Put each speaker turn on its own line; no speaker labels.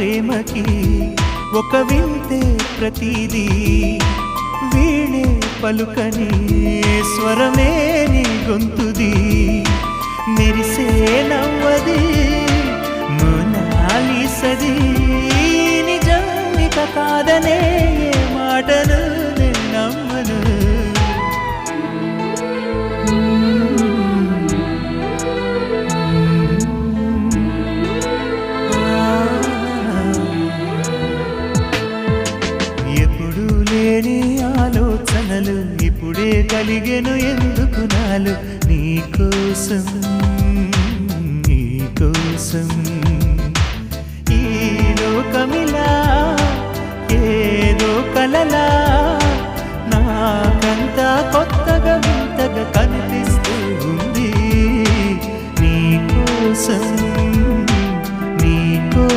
ప్రేమకి ఒక వింతే ప్రతిదీ. వీణే పలుకని స్వరమే నీ గొంతుది. మెరిసే నవ్వది మోనాలిసది నిజం కాదనే ఏ మాటను కలిగెను ఎందుకు నాలు? నీ కోసం ఈ లోకమిల